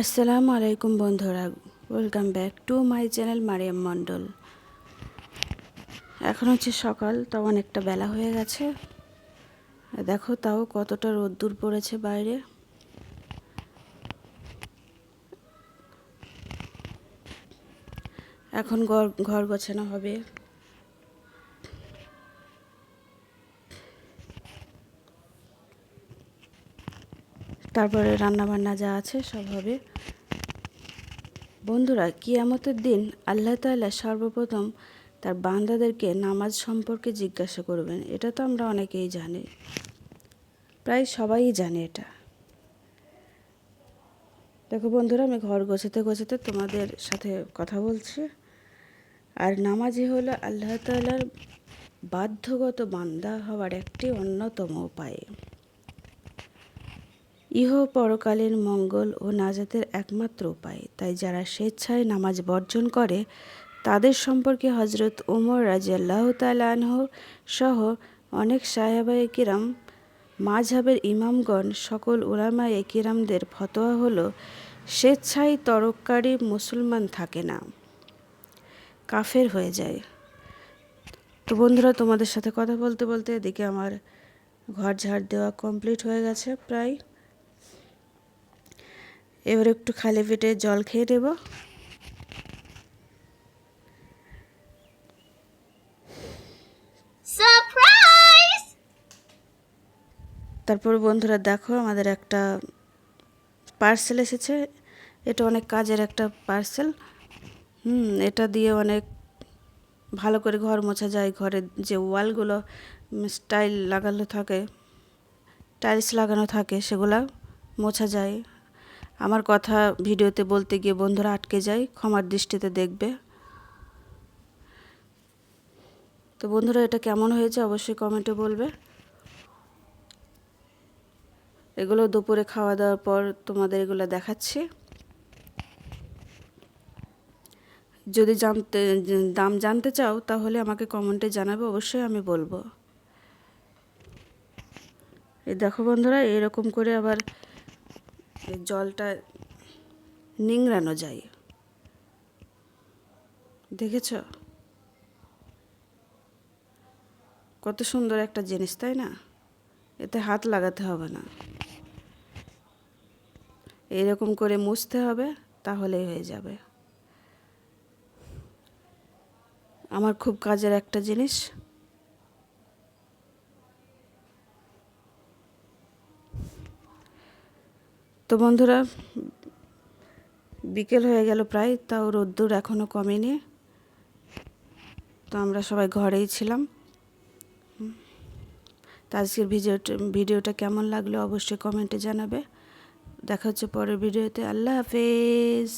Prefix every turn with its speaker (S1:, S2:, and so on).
S1: আসসালামু আলাইকুম বন্ধুরা welcome back to my channel Mariyam Mondal. এখন হচ্ছে সকাল তো অনেকটা বেলা হয়ে গেছে। দেখো তাও কতটা রোদ্দুর পড়েছে বাইরে। এখন ঘর ঘর গোছানো হবে। তারপরে রান্না বান্না যা আছে সব হবে। বন্ধুরা, কিয়ামতের দিন আল্লাহ তাআলা সর্বপ্রথম তার বান্দাদেরকে নামাজ সম্পর্কে জিজ্ঞাসা করবেন। এটা তো আমরা অনেকেই জানি। প্রায় সবাই জানে এটা। দেখো বন্ধুরা, আমি ঘর গোছাতে গোছাতে তোমাদের সাথে কথা বলছি। আর নামাজই হলো আল্লাহ তাআলার বাধ্যগত বান্দা হওয়ার একটি অন্যতম উপায়। ইহ পরকালীন মঙ্গল ও নাজাতের একমাত্র উপায়। তাই যারা স্বেচ্ছায় নামাজ বর্জন করে, তাদের সম্পর্কে হজরত ওমর রাজিয়াল্লাহ তালাহ সহ অনেক সাহেবায়ে কিরাম মাঝহাবের ইমামগণ, সকল উলামায়ে কিরামদের ফতোয়া হলো, স্বেচ্ছায় তরককারী মুসলমান থাকে না, কাফের হয়ে যায়। তো বন্ধুরা, তোমাদের সাথে কথা বলতে বলতে এদিকে আমার ঘর ঝাড় দেওয়া কমপ্লিট হয়ে গেছে প্রায়। এবার একটু খালি পেটে জল খেয়ে নেব। তারপর বন্ধুরা দেখো আমাদের একটা পার্সেল এসেছে। এটা অনেক কাজের একটা পার্সেল হুম এটা দিয়ে অনেক ভালো করে ঘর মোছা যায় ঘরের যে ওয়ালগুলো স্টাইল লাগানো থাকে টাইলস লাগানো থাকে সেগুলো মোছা যায়। আমার কথা ভিডিওতে বলতে গিয়ে বন্ধুরা আটকে যায়, ক্ষমার দৃষ্টিতে দেখবে। তো বন্ধুরা, এটা কেমন হয়েছে অবশ্যই কমেন্টে বলবে। এগুলো দুপুরে খাওয়া দাওয়ার পর তোমাদের এগুলো দেখাচ্ছি। যদি জানতে, দাম জানতে চাও, তাহলে আমাকে কমেন্টে জানাবে, অবশ্যই আমি বলব। এই দেখো বন্ধুরা, এরকম করে আবার এই জলটা নিংড়ানো যায়। দেখেছ? কত সুন্দর একটা জিনিস, তাই না? এতে হাত লাগাতে হবে না। এরকম করে মুছতে হবে, তাহলেই হয়ে যাবে। আমার খুব কাজের একটা জিনিস তো বন্ধুরা, বিকেল হয়ে গেল প্রায়, তাও রোদ্দুর এখনও কমেনি। তো আমরা সবাই ঘরেই ছিলাম। তো আজকের ভিডিওটা ভিডিওটা কেমন লাগল অবশ্যই কমেন্টে জানাবে। দেখা হচ্ছে পরের ভিডিওতে। আল্লাহ হাফেজ।